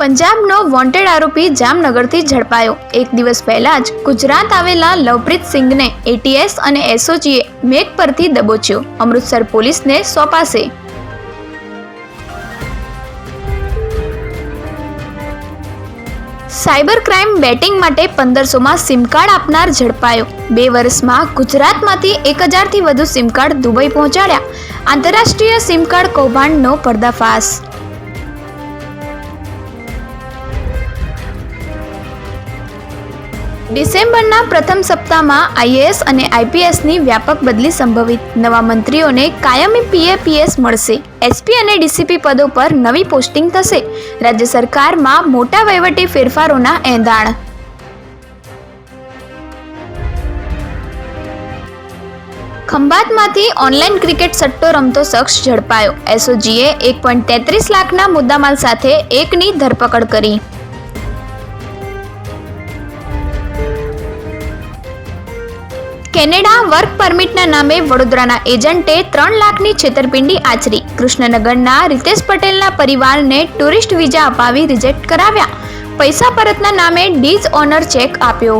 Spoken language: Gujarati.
પંજાબનો વોન્ટેડ આરોપી જામનગરથી ઝડપાયો. એક દિવસ પહેલા જ ગુજરાત આવેલા લવપ્રીત સિંઘને એટીએસ અને એસઓજીએ મેઘ પરથી દબોચ્યો. અમૃતસર પોલીસને સોંપાશે. સાયબર ક્રાઇમ બેટિંગ માટે પંદરસોમાં સિમ કાર્ડ આપનાર ઝડપાયો. બે વર્ષમાં ગુજરાતમાંથી એક હજારથી વધુ સિમ કાર્ડ દુબઈ પહોંચાડ્યા. આંતરરાષ્ટ્રીય સિમ કાર્ડ કૌભાંડનો પર્દાફાશ. ડિસેમ્બરના પ્રથમ સપ્તાહમાં આઈએએસ અને આઈપીએસની વ્યાપક બદલી સંભવિત. નવા મંત્રીઓને કાયમી પીએપીએસ મળશે. એસપી અને ડીસીપી પદો પર નવી પોસ્ટિંગ થશે. રાજ્ય સરકારમાં મોટા વહીવટી ફેરફારોના એંધાણ. ખંભાતમાંથી ઓનલાઈન ક્રિકેટ સટ્ટો રમતો શખ્સ ઝડપાયો. એસઓજીએ એક પોઈન્ટ તેત્રીસ લાખના મુદ્દામાલ સાથે એકની ધરપકડ કરી. કેનેડા વર્ક પરમિટના નામે વડોદરાના એજન્ટે ત્રણ લાખની છેતરપિંડી આચરી. કૃષ્ણનગરના રીતેશ પટેલના પરિવારને ટુરિસ્ટ વિઝા અપાવી રિજેક્ટ કરાવ્યા. પૈસા પરતના નામે ડીઝ ઓનર ચેક આપ્યો.